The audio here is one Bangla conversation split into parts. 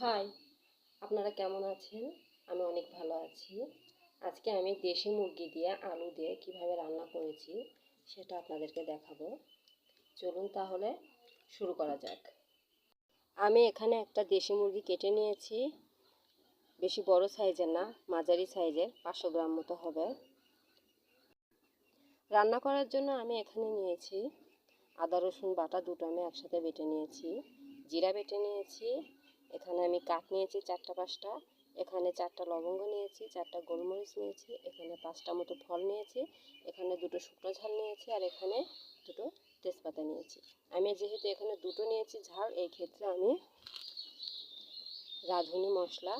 হাই, আপনারা কেমন আছেন? আমি অনেক ভালো আছি। আজকে আমি দেশি মুরগি দিয়ে আলু দিয়ে কীভাবে রান্না করেছি সেটা আপনাদেরকে দেখাবো। চলুন তাহলে শুরু করা যাক। আমি এখানে একটা দেশি মুরগি কেটে নিয়েছি। বেশি বড় সাইজের না, মাঝারি সাইজের, পাঁচশো গ্রাম মতো হবে। রান্না করার জন্য আমি এখানে নিয়েছি আদা রসুন বাটা দুটো আমি একসাথে বেটে নিয়েছি, জিরা বেটে নিয়েছি এখানে আমি কাঠ নিয়েছি চারটা, পাঁচটা। এখানে চারটা লবঙ্গ নিয়েছি, চারটা গোলমরিচ নিয়েছি, এখানে পাঁচটা মতো ফল নিয়েছি, এখানে দুটো শুকনো ঝাল নিয়েছি আর এখানে দুটো তেজপাতা নিয়েছি। আমি যেহেতু এখানে দুটো নিয়েছি ঝাল, এই ক্ষেত্রে আমি রাঁধুনি মশলা,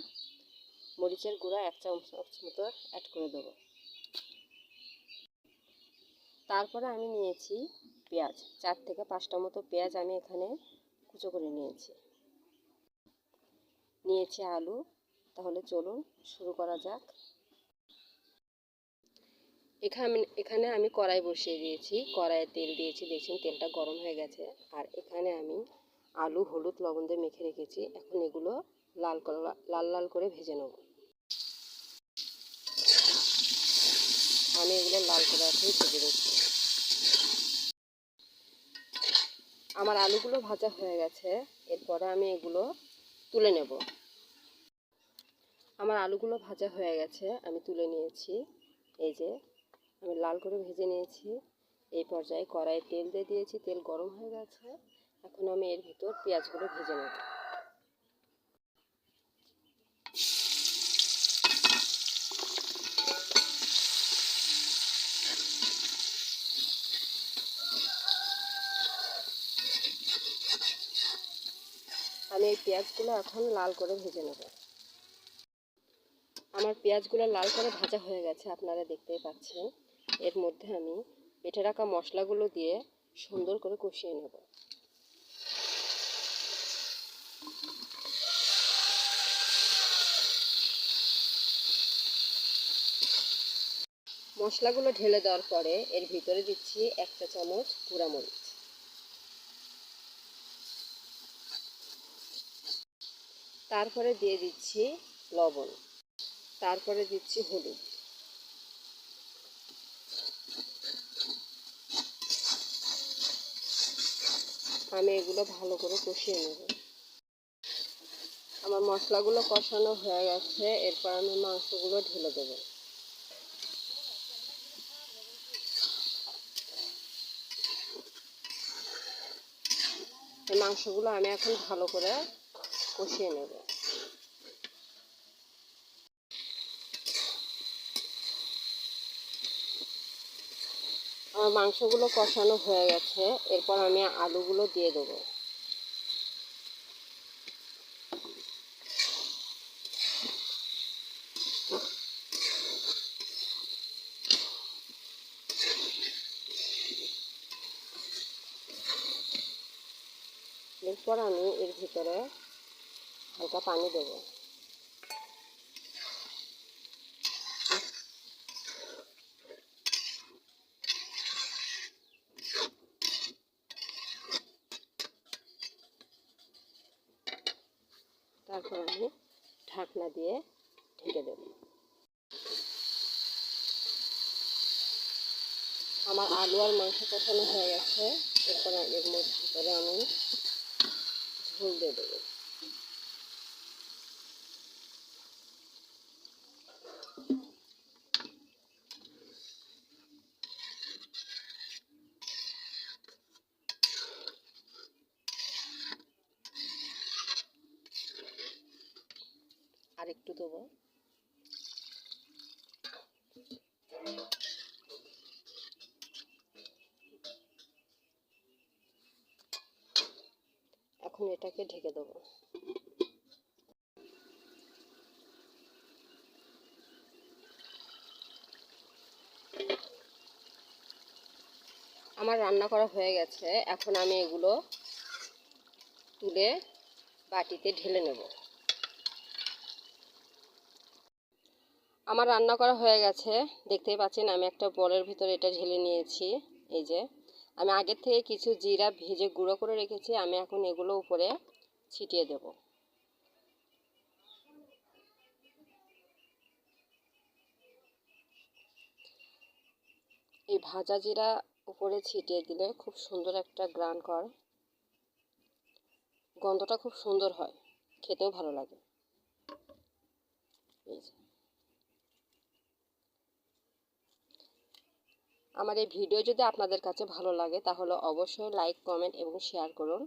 মরিচের গুঁড়া এক চামচ মতো অ্যাড করে দেবো। তারপরে আমি নিয়েছি পেঁয়াজ, চার থেকে পাঁচটা মতো পেঁয়াজ আমি এখানে কুচো করে নিয়েছি। নিয়েছি আলু। তাহলে চলুন শুরু করা যাক। এখানে এখানে আমি কড়াই বসিয়ে দিয়েছি। কড়াইয়ে তেল দিয়েছি। দেখছেন তেলটা গরম হয়ে গেছে। আর এখানে আমি আলু, হলুদ, লবণ দিয়ে মেখে রেখেছি। এখন এগুলো লাল লাল লাল করে ভেজে নেব। আমি এগুলো লাল করে এখন ভেজে নিচ্ছি। আমার আলুগুলো ভাজা হয়ে গেছে। এরপরে আমি এগুলো তুলে নেব। আমার আলুগুলো ভাজা হয়ে গেছে, আমি তুলে নিয়েছি। এই যে, আমি লাল করে ভেজে নিয়েছি। এই পর্যায়ে কড়াইয়ে তেল দিয়ে দিয়েছি, তেল গরম হয়ে গেছে। এখন আমি এর ভিতর পেঁয়াজগুলো ভেজে নেব। আমি এই পেঁয়াজগুলো এখন লাল করে ভেজে নেব। আমার পেঁয়াজগুলো লাল করে ভাজা হয়ে গেছে, আপনারা দেখতেই পাচ্ছেন। এর মধ্যে আমি বেটে রাখা মশলাগুলো দিয়ে সুন্দর করে কষিয়ে নেব। মশলাগুলো ঢেলে দেওয়ার পরে এর ভিতরে দিচ্ছি একটা চামচ মরিচ তারপরে দিয়ে দিচ্ছি লবণ। তারপরে দিচ্ছি হলুদ। আমি এগুলো ভালো করে কষিয়ে নেব। আমার মশলাগুলো কষানো হয়ে গেছে, এরপর আমি মাংসগুলো ঢেলে দেবো। মাংসগুলো আমি এখন ভালো করে কষিয়ে নেব আমার মাংসগুলো কষানো হয়ে গেছে। এরপর আমি আলুগুলো দিয়ে দেবো। এরপর আমি এর ভিতরে হালকা পানি দেবো। তারপর আমি ঢাকনা দিয়ে ঢেকে দেব। আমার আলু আর মাংস কষানো হয়ে গেছে। এরপর এর ভিতরে আমি ঝোল দিয়ে দেবো আর একটু দেবো। এখন এটাকে ঢেকে দেবো। আমার রান্না করা হয়ে গেছে। এখন আমি এগুলো তুলে বাটিতে ঢেলে নেব। আমার রান্না করা হয়ে গেছে। দেখতেই পাচ্ছেন আমি একটা বলের ভিতরে এটা ঢেলে নিয়েছি। এই যে, আমি আগের থেকে কিছু জিরা ভেজে গুঁড়ো করে রেখেছি, আমি এখন এগুলো উপরে ছিটিয়ে দেব। এই ভাজা জিরা উপরে ছিটিয়ে দিলে খুব সুন্দর একটা গ্রান কর। গন্ধটা খুব সুন্দর হয়, খেতেও ভালো লাগে। এই যে। আমার এই ভিডিও যদি আপনাদের কাছে ভালো লাগে, তাহলে অবশ্যই লাইক কমেন্ট এবং শেয়ার করুন।